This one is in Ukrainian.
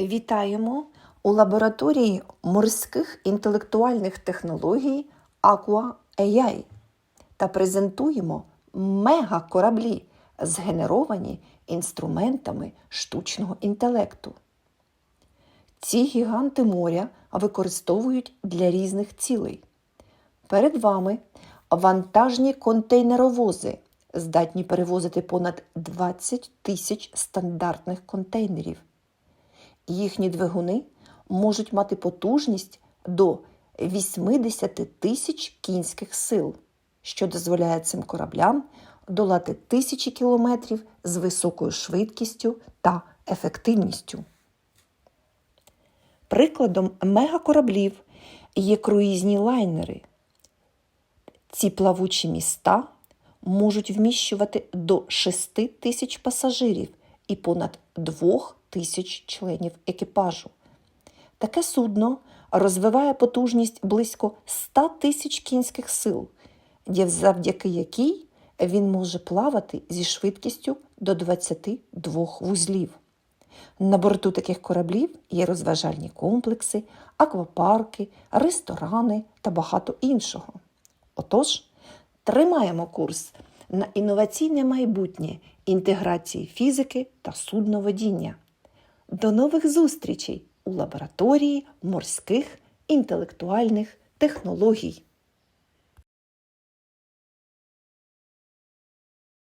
Вітаємо у лабораторії морських інтелектуальних технологій Aqua AI та презентуємо мега-кораблі, згенеровані інструментами штучного інтелекту. Ці гіганти моря використовують для різних цілей. Перед вами вантажні контейнеровози, здатні перевозити понад 20 тисяч стандартних контейнерів. Їхні двигуни можуть мати потужність до 80 тисяч кінських сил, що дозволяє цим кораблям долати тисячі кілометрів з високою швидкістю та ефективністю. Прикладом мегакораблів є круїзні лайнери. Ці плавучі міста можуть вміщувати до 6 тисяч пасажирів і понад 2 тисяч членів екіпажу. Таке судно розвиває потужність близько 100 тисяч кінських сил, завдяки якій він може плавати зі швидкістю до 22 вузлів. На борту таких кораблів є розважальні комплекси, аквапарки, ресторани та багато іншого. Отож, тримаємо курс на інноваційне майбутнє інтеграції фізики та судноводіння. До нових зустрічей у лабораторії морських інтелектуальних технологій.